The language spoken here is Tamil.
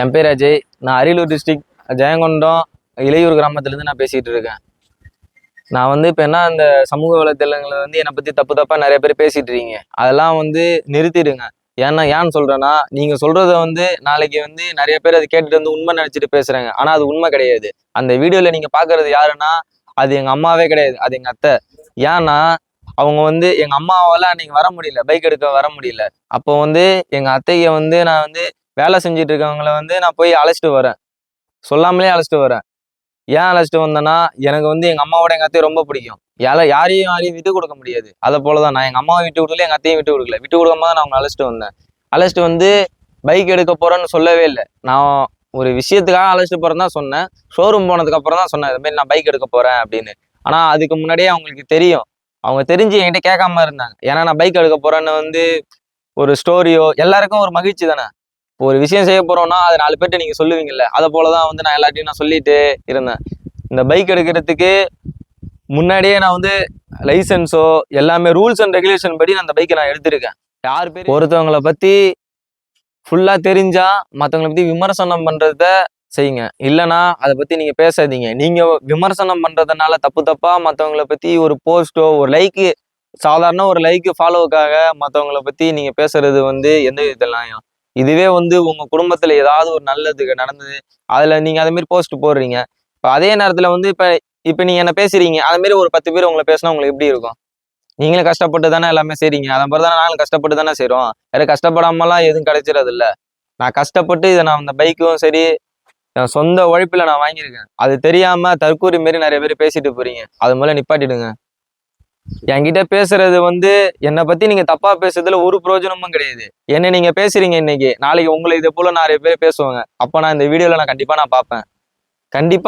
என் பேர் அஜய். நான் அரியலூர் டிஸ்ட்ரிக்ட் ஜெயங்கொண்டம் இளையூர் கிராமத்துலேருந்து நான் பேசிகிட்டு இருக்கேன். நான் வந்து இப்போ என்ன அந்த சமூக வலைத்தளங்களில் வந்து என்னை பற்றி தப்பு தப்பாக நிறைய பேர் பேசிகிட்டு இருக்கீங்க. அதெல்லாம் வந்து நிறுத்திடுங்க. ஏன்னா ஏன்னு சொல்கிறேன்னா நீங்கள் சொல்கிறத வந்து நாளைக்கு வந்து நிறைய பேர் அதை கேட்டுட்டு வந்து உண்மை நினச்சிட்டு பேசுகிறாங்க ஆனால் அது உண்மை கிடையாது. அந்த வீடியோவில் நீங்கள் பார்க்குறது யாருன்னா அது எங்கள் அம்மாவே கிடையாது. அது எங்கள் அத்தை. ஏன்னா அவங்க வந்து எங்கள் அம்மாவால் அன்னைக்கு வர முடியல. பைக் எடுக்க வர முடியல. அப்போ வந்து எங்கள் அத்தையை வந்து நான் வந்து வேலை செஞ்சுட்டு இருக்கவங்கள வந்து நான் போய் அழைச்சிட்டு வரேன். சொல்லாமலே அழைச்சிட்டு வரேன். ஏன் அழைச்சிட்டு வந்தேன்னா எனக்கு வந்து எங்கள் அம்மாவோட எங்கள் அத்தையும் ரொம்ப பிடிக்கும். யார யாரையும் யாரையும் விட்டு கொடுக்க முடியாது. அதை போல தான் நான் எங்கள் அம்மாவை விட்டு கொடுக்கல எங்கள் அத்தையும் விட்டு கொடுக்கல. விட்டு கொடுக்காம தான் நான் அவங்க அழைச்சிட்டு வந்தேன். அழைச்சிட்டு வந்து பைக் எடுக்க போகிறேன்னு சொல்லவே இல்லை. நான் ஒரு விஷயத்துக்காக அழைச்சிட்டு போகிறேன் தான் சொன்னேன். ஷோரூம் போனதுக்கு அப்புறம் தான் சொன்னேன் இதுமாரி நான் பைக் எடுக்க போகிறேன் அப்படின்னு. ஆனால் அதுக்கு முன்னாடியே அவங்களுக்கு தெரியும். அவங்க தெரிஞ்சு என்கிட்ட கேட்காம இருந்தாங்க. ஏன்னா நான் பைக் எடுக்க போகிறேன்னு வந்து ஒரு ஸ்டோரியோ எல்லாருக்கும் ஒரு மகிழ்ச்சி தானே? இப்போ ஒரு விஷயம் செய்ய போறோம்னா அது நாலு பேர்ட்ட நீங்க சொல்லுவீங்கல்ல. அதை போலதான் வந்து நான் எல்லாத்தையும் நான் சொல்லிட்டு இருந்தேன். இந்த பைக் எடுக்கிறதுக்கு முன்னாடியே நான் வந்து லைசன்ஸோ எல்லாமே ரூல்ஸ் அண்ட் ரெகுலேஷன் படி நான் அந்த பைக்கை நான் எடுத்திருக்கேன். யார் பேர்? ஒருத்தவங்களை பத்தி ஃபுல்லா தெரிஞ்சா மற்றவங்களை பத்தி விமர்சனம் பண்றத செய்யுங்க. இல்லைன்னா அதை பத்தி நீங்க பேசாதீங்க. நீங்க விமர்சனம் பண்றதுனால தப்பு தப்பா மற்றவங்கள பத்தி ஒரு போஸ்டோ ஒரு லைக்கு சாதாரண ஒரு லைக்கு ஃபாலோவுக்காக மற்றவங்கள பத்தி நீங்க பேசுறது வந்து எந்த விதத்தில் நியாயம் இதுவே வந்து உங்க குடும்பத்துல ஏதாவது ஒரு நல்லதுக்கு நடந்தது. அதுல நீங்க அதே மாதிரி போஸ்ட் போடுறீங்க. இப்போ அதே நேரத்துல வந்து இப்ப இப்ப நீங்க என்ன பேசுறீங்க அதே மாதிரி ஒரு பத்து பேர் உங்களை பேசினா உங்களுக்கு எப்படி இருக்கும்? நீங்களும் கஷ்டப்பட்டு தானே எல்லாமே செய்றீங்க. அதை மாதிரி தானே நாங்களும் கஷ்டப்பட்டு தானே செய்கிறோம் வேற கஷ்டப்படாமலாம் எதுவும் கிடைச்சிடாது இல்லை நான் கஷ்டப்பட்டு இதை நான் அந்த பைக்கும் சரி என் சொந்த உழைப்பில் நான் வாங்கியிருக்கேன். அது தெரியாமல் தற்கூரி மாரி நிறைய பேர் பேசிட்டு போறீங்க. அது முதல்ல நிப்பாட்டிடுங்க. என்கிட்ட பேசுறது வந்து என்னை பத்தி நீங்க தப்பா பேசுறதுல ஒரு பிரயோஜனமும் கிடையாது. என்ன நீங்க பேசுறீங்க இன்னைக்கு. நாளைக்கு உங்களை இதை போல நிறைய பேர் பேசுவாங்க. அப்ப நான் இந்த வீடியோல நான் கண்டிப்பா நான் பார்ப்பேன். கண்டிப்பா